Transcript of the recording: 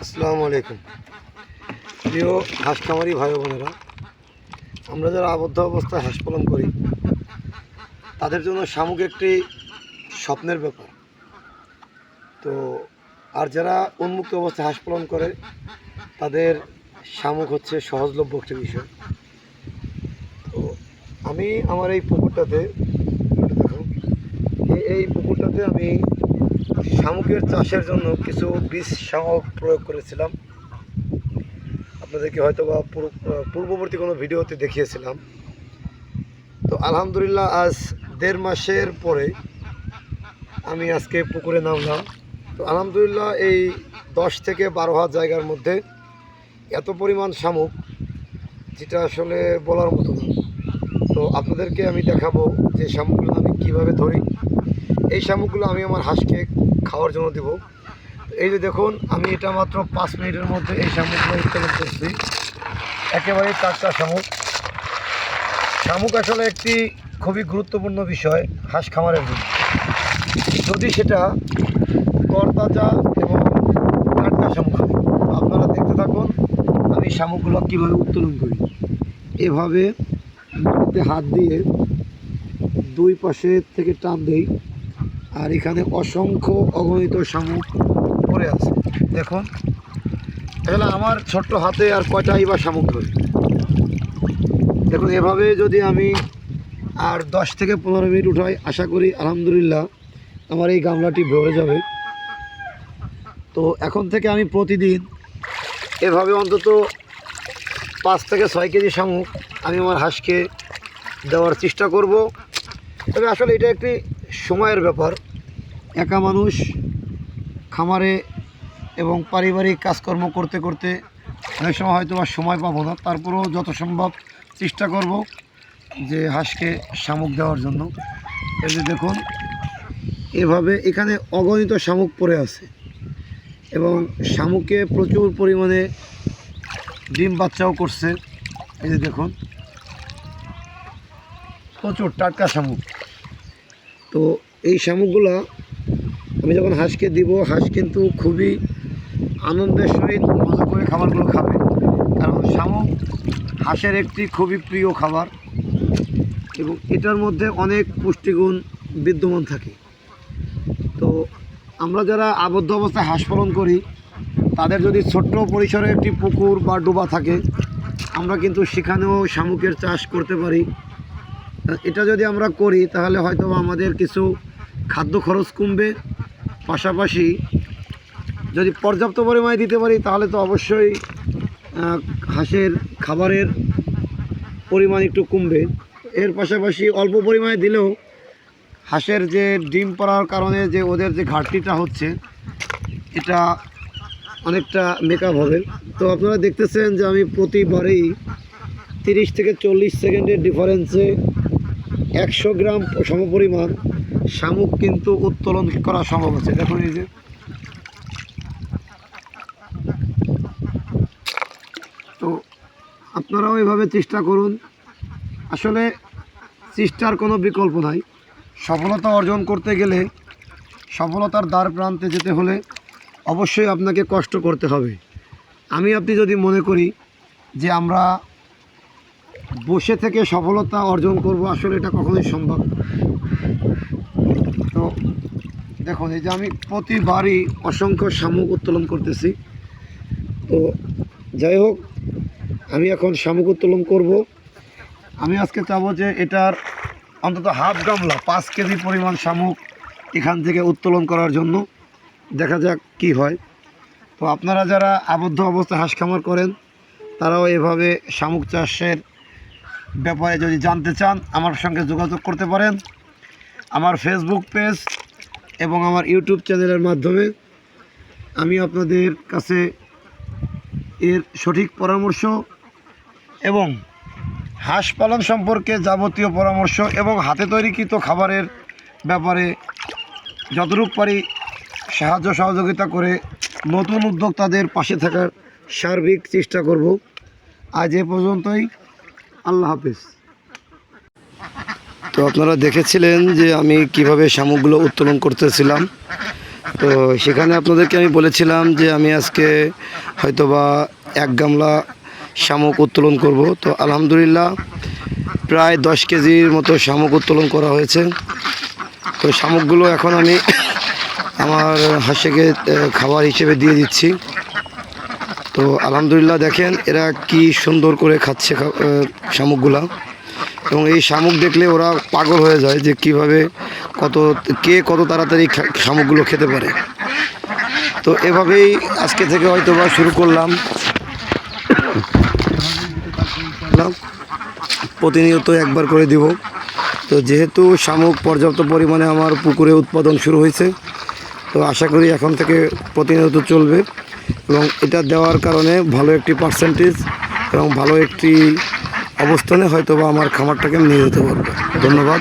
আসসালামু আলাইকুম। প্রিয় হাঁস খামারি ভাই বোনেরা, আমরা যারা আবদ্ধ অবস্থায় হাঁস পালন করি, তাদের জন্য শামুক একটি স্বপ্নের ব্যাপার। তো, আর যারা উন্মুক্ত অবস্থায় হাঁস পালন করে, তাদের শামুক হচ্ছে সহজলভ্য একটি বিষয়। তো, আমি আমার এই পুকুরটাতে, এই- পুকুরটাতে আমি শামুকের চাষের জন্য কিছু বীজ শামুক প্রয়োগ করেছিলাম। আপনাদেরকে হয়তো বা পূর্ব- পূর্ববর্তী কোনো ভিডিওতে দেখিয়েছিলাম। তো আলহামদুলিল্লাহ আজ দেড় মাসের পরে আমি আজকে পুকুরে নামলাম। তো আলহামদুলিল্লাহ এই দশ থেকে বারো হাত জায়গার মধ্যে এত পরিমাণ শামুক, যেটা আসলে বলার মতো না। তো আপনাদেরকে আমি দেখাবো যে শামুকগুলো আমি কীভাবে ধরি। এই শামুকগুলো আমি আমার হাঁসকে খাওয়ার জন্য দেব। এই যে দেখুন, আমি এটা মাত্র পাঁচ মিনিটের মধ্যে এই শামুকগুলো উত্তোলন করছি। একেবারেই টাটকা শামুক। শামুক আসলে একটি খুবই গুরুত্বপূর্ণ বিষয় হাঁস খামারের জন্য। যদি সেটা তরতাজা এবং টাটকা শামুক হয়, আপনারা দেখতে থাকুন, আমি শামুকগুলো কীভাবে উত্তোলন করি। এভাবে হাত দিয়ে দুই পাশে থেকে টান দেই। আর এখানে অসংখ্য অগণিত শামুক পড়ে আছে। দেখুন তাহলে আমার ছোট্ট হাতে আর কয়টাই বা শামুক ধরে। দেখুন, এভাবে যদি আমি আর দশ থেকে পনেরো মিনিট উঠাই, আশা করি, আলহামদুলিল্লাহ, আমার এই গামলাটি ভরে যাবে। তো এখন থেকে আমি প্রতিদিন এভাবে অন্তত পাঁচ থেকে ছয় কেজি শামুক আমি আমার হাঁসকে দেওয়ার চেষ্টা করব। তবে আসলে এটা একটি সময়ের ব্যাপার। একা মানুষ খামারে এবং পারিবারিক কাজকর্ম করতে করতে অনেক সময় হয়তো আর সময় পাবো না। তারপরেও যত সম্ভব চেষ্টা করব যে হাঁসকে শামুক দেওয়ার জন্য। এই যে দেখুন, এভাবে এখানে অগণিত শামুক পড়ে আছে এবং শামুকে প্রচুর পরিমাণে ডিম বাচ্চাও করছে। এই যে দেখুন, প্রচুর টাটকা শামুক। তো এই শামুকগুলা আমি যখন হাঁসকে দিব, হাঁস কিন্তু খুবই আনন্দের সহিত মজা করে খাবারগুলো খাবে। কারণ শামুক হাঁসের একটি খুবই প্রিয় খাবার এবং এটার মধ্যে অনেক পুষ্টিগুণ বিদ্যমান থাকে। তো আমরা যারা আবদ্ধ অবস্থায় হাঁস পালন করি, তাদের যদি ছোট্ট পরিসরে একটি পুকুর বা ডোবা থাকে, আমরা কিন্তু সেখানেও শামুকের চাষ করতে পারি। এটা যদি আমরা করি, তাহলে হয়তো আমাদের কিছু খাদ্য খরচ কমবে। পাশাপাশি যদি পর্যাপ্ত পরিমাণে দিতে পারি, তাহলে তো অবশ্যই হাঁসের খাবারের পরিমাণ একটু কমবে। এর পাশাপাশি অল্প পরিমাণে দিলেও হাঁসের যে ডিম পড়ার কারণে যে ওদের যে ঘাটতিটা হচ্ছে, এটা অনেকটা মেকআপ হবে। তো আপনারা দেখতেছেন যে আমি প্রতিবারেই তিরিশ থেকে চল্লিশ সেকেন্ডের ডিফারেন্সে একশো গ্রাম সমপরিমাণ শামুক কিন্তু উত্তোলন করা সম্ভব আছে দেখুন এই যে। তো আপনারাও এভাবে চেষ্টা করুন। আসলে চেষ্টার কোনো বিকল্প নাই। সফলতা অর্জন করতে গেলে সফলতার দ্বার প্রান্তে যেতে হলে অবশ্যই আপনাকে কষ্ট করতে হবে। আমি আপনি যদি মনে করি যে আমরা বসে থেকে সফলতা অর্জন করব, আসলে এটা কখনোই সম্ভব তো দেখুন, এই যে আমি প্রতিবারই অসংখ্য শামুক উত্তোলন করতেছি। তো যাই হোক, আমি এখন শামুক উত্তোলন করব। আমি আজকে চাবো যে এটার অন্তত হাফ গামলা, পাঁচ কেজি পরিমাণ শামুক এখান থেকে উত্তোলন করার জন্য। দেখা যাক কি হয়। তো আপনারা যারা আবদ্ধ অবস্থায় হাঁস খামার করেন, তারাও এভাবে শামুক চাষের ব্যাপারে যদি জানতে চান, আমার সঙ্গে যোগাযোগ করতে পারেন। আমার ফেসবুক পেজ এবং আমার ইউটিউব চ্যানেলের মাধ্যমে। আমি আপনাদের কাছে এর সঠিক পরামর্শ এবং হাঁস পালন সম্পর্কে যাবতীয় পরামর্শ এবং হাতে তৈরিকৃত খাবারের ব্যাপারে যতটুকু পারি সাহায্য সহযোগিতা করে নতুন উদ্যোক্তাদের পাশে থাকার সার্বিক চেষ্টা করব। আজ এ পর্যন্তই। আল্লাহ হাফিজ। তো আপনারা দেখেছিলেন যে আমি কীভাবে শামুকগুলো উত্তোলন করতেছিলাম। তো সেখানে আপনাদেরকে আমি বলেছিলাম যে আমি আজকে হয়তোবা এক গামলা শামুক উত্তোলন করব। তো আলহামদুলিল্লাহ প্রায় দশ কেজির মতো শামুক উত্তোলন করা হয়েছে। তো শামুকগুলো এখন আমি আমার হাঁসেকে খাবার হিসেবে দিয়ে দিচ্ছি। তো আলহামদুলিল্লাহ দেখেন এরা কি সুন্দর করে খাচ্ছে শামুকগুলা। এবং এই শামুক দেখলে ওরা পাগল হয়ে যায় যে কীভাবে কত, কে কত তাড়াতাড়ি শামুকগুলো খেতে পারে। তো এভাবেই আজকে থেকে হয়তো বা শুরু করলাম। প্রতিনিয়ত একবার করে দিব। তো যেহেতু শামুক পর্যাপ্ত পরিমাণে আমার পুকুরে উৎপাদন শুরু হয়েছে, তো আশা করি এখন থেকে প্রতিনিয়ত চলবে। এবং এটা দেওয়ার কারণে ভালো একটি পার্সেন্টেজ এবং ভালো একটি অবস্থানে হয়তো বা আমার খামারটাকে আমি নিয়ে যেতে পারব। ধন্যবাদ।